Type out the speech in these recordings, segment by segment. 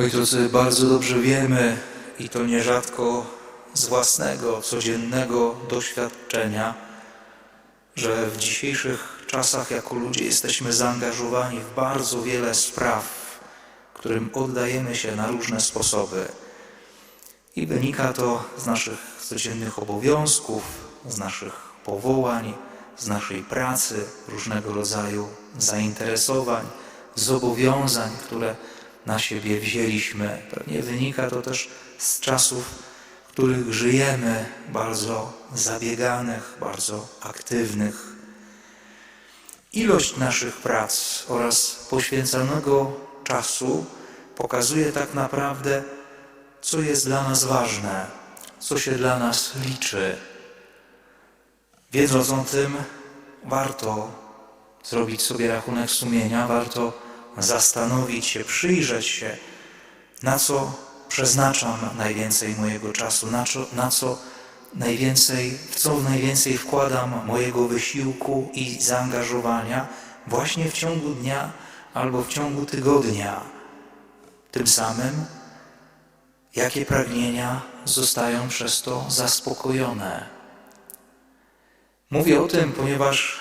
Moi drodzy, bardzo dobrze wiemy i to nierzadko z własnego, codziennego doświadczenia, że w dzisiejszych czasach jako ludzie jesteśmy zaangażowani w bardzo wiele spraw, którym oddajemy się na różne sposoby. I wynika to z naszych codziennych obowiązków, z naszych powołań, z naszej pracy, różnego rodzaju zainteresowań, zobowiązań, które na siebie wzięliśmy. Pewnie wynika to też z czasów, w których żyjemy, bardzo zabieganych, bardzo aktywnych. Ilość naszych prac oraz poświęconego czasu pokazuje tak naprawdę, co jest dla nas ważne, co się dla nas liczy. Wiedząc o tym, warto zrobić sobie rachunek sumienia, warto zastanowić się, przyjrzeć się, na co przeznaczam najwięcej mojego czasu, na co, na co najwięcej, w co najwięcej wkładam mojego wysiłku i zaangażowania właśnie w ciągu dnia albo w ciągu tygodnia. Tym samym, jakie pragnienia zostają przez to zaspokojone. Mówię o tym, ponieważ,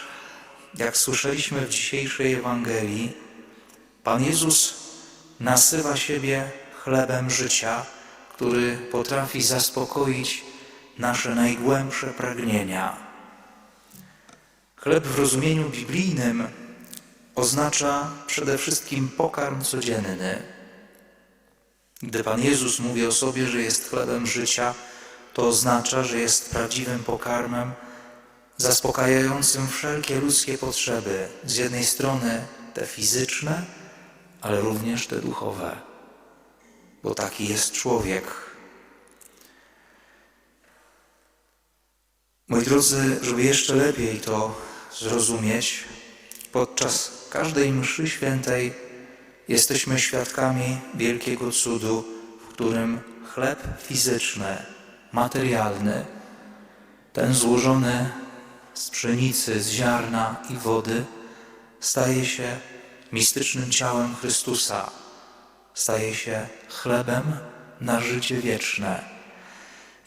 jak słyszeliśmy w dzisiejszej Ewangelii, Pan Jezus nasywa siebie chlebem życia, który potrafi zaspokoić nasze najgłębsze pragnienia. Chleb w rozumieniu biblijnym oznacza przede wszystkim pokarm codzienny. Gdy Pan Jezus mówi o sobie, że jest chlebem życia, to oznacza, że jest prawdziwym pokarmem zaspokajającym wszelkie ludzkie potrzeby. Z jednej strony te fizyczne, ale również te duchowe, bo taki jest człowiek. Moi drodzy, żeby jeszcze lepiej to zrozumieć, podczas każdej mszy świętej jesteśmy świadkami wielkiego cudu, w którym chleb fizyczny, materialny, ten złożony z pszenicy, z ziarna i wody, staje się mistycznym ciałem Chrystusa, staje się chlebem na życie wieczne.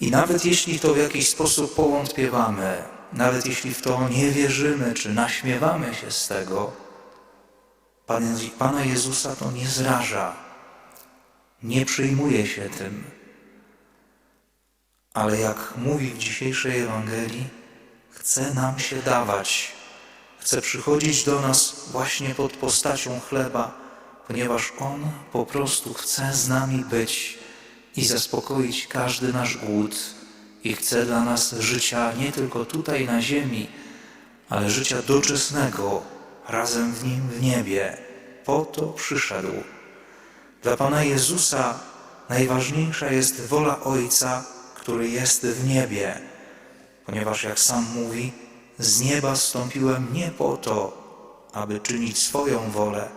I nawet jeśli to w jakiś sposób powątpiewamy, nawet jeśli w to nie wierzymy, czy naśmiewamy się z tego, Pan, Pana Jezusa to nie zraża, nie przyjmuje się tym. Ale jak mówi w dzisiejszej Ewangelii, chce nam się dawać, chce przychodzić do nas właśnie pod postacią chleba, ponieważ On po prostu chce z nami być i zaspokoić każdy nasz głód i chce dla nas życia nie tylko tutaj na ziemi, ale życia doczesnego razem w Nim w niebie. Po to przyszedł. Dla Pana Jezusa najważniejsza jest wola Ojca, który jest w niebie, ponieważ jak sam mówi, z nieba stąpiłem nie po to, aby czynić swoją wolę,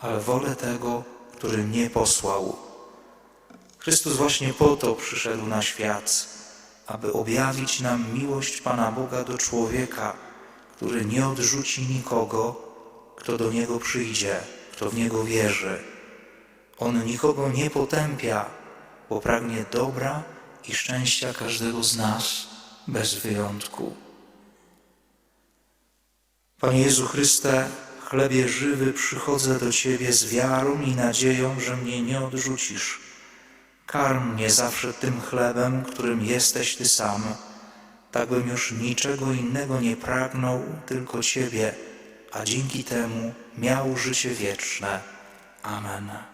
ale wolę tego, który mnie posłał. Chrystus właśnie po to przyszedł na świat, aby objawić nam miłość Pana Boga do człowieka, który nie odrzuci nikogo, kto do Niego przyjdzie, kto w Niego wierzy. On nikogo nie potępia, bo pragnie dobra i szczęścia każdego z nas bez wyjątku. Panie Jezu Chryste, chlebie żywy, przychodzę do Ciebie z wiarą i nadzieją, że mnie nie odrzucisz. Karm mnie zawsze tym chlebem, którym jesteś Ty sam, tak bym już niczego innego nie pragnął, tylko Ciebie, a dzięki temu miał życie wieczne. Amen.